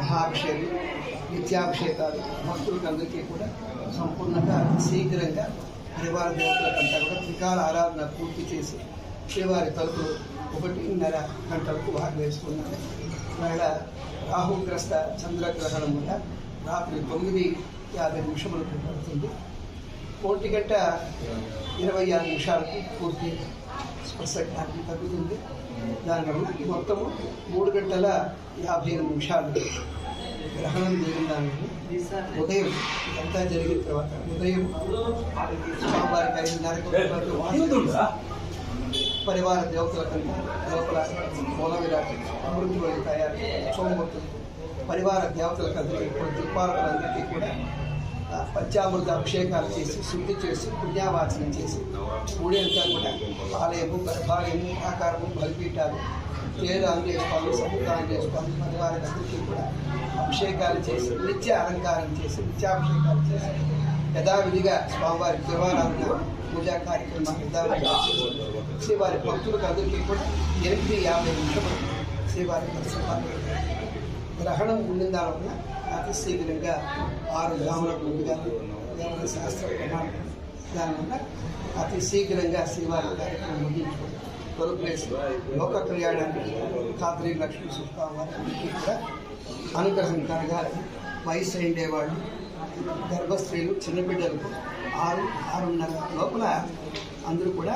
మహాభిషేకం నిత్యాభిషేకాలు భక్తులకు అందరికీ కూడా సంపూర్ణంగా శీఘ్రంగా శ్రీవారి దేవతలకంతా కూడా త్రికాల ఆరాధన పూర్తి చేసి శ్రీవారి తలుపులు ఒకటిన్నర గంటలకు వారు వేసుకున్నారు ఇవాళ రాహుగ్రస్త చంద్రగ్రహణం వల్ల రాత్రి తొమ్మిది యాభై నిమిషములకు పడుతుంది. ఒంటి గంట ఇరవై ఆరు నిమిషాలకు పూర్తి జ్ఞానం తగ్గుతుంది. దానివల్ల మొత్తము మూడు గంటల యాభై ఎనిమిది నిమిషాలు గ్రహణం జరిగిన దానివల్ల ఉదయం అంతా జరిగిన తర్వాత ఉదయం స్వామివారికి పరివార దేవతల కంటే లోపల మూల విరాట్ అమృతి తయారు సోమమూర్తులు పరివార దేవతలకు అందరికీ కూడా దిక్పాలకులందరికీ కూడా పంచామృత అభిషేకాలు చేసి శుద్ధి చేసి పుణ్యావాచనం చేసి గుడి కూడా ఆలయము గర్భాలయము ఆకారము బలిపీఠాలు పేరు ఆంజనేయస్వామి సముద్ర ఆంజనేయస్వామి పరివారందరికీ కూడా అభిషేకాలు చేసి నిత్య అలంకారం చేసి నిత్యాభిషేకాలు చేసి యథావిధిగా స్వామివారి దేవాలయంలో పూజా కార్యక్రమాలు యథావిధిగా శ్రీవారి భక్తులకు అందరికీ కూడా ఎనిమిది యాభై నిమిషములు శ్రీవారి దర్శనం గ్రహణం ఉండిన దానివల్ల అతి శీఘ్రంగా ఆరు గ్రాములకు ముందుగా దేవత శాస్త్ర ప్రమాణం. దానివల్ల అతి శీఘ్రంగా శ్రీవారి కార్యక్రమం ముగించుకుంటాం తొలపేసి లోక కళ్యాణానికి కాత్రి లక్ష్మీ సుఖావారికి కూడా అనుగ్రహం కలగాలని వయసు అయిండేవాళ్ళు గర్భస్త్రీలు చిన్నబిడ్డలకు ఆరు ఆరున్నర లోపల అందరూ కూడా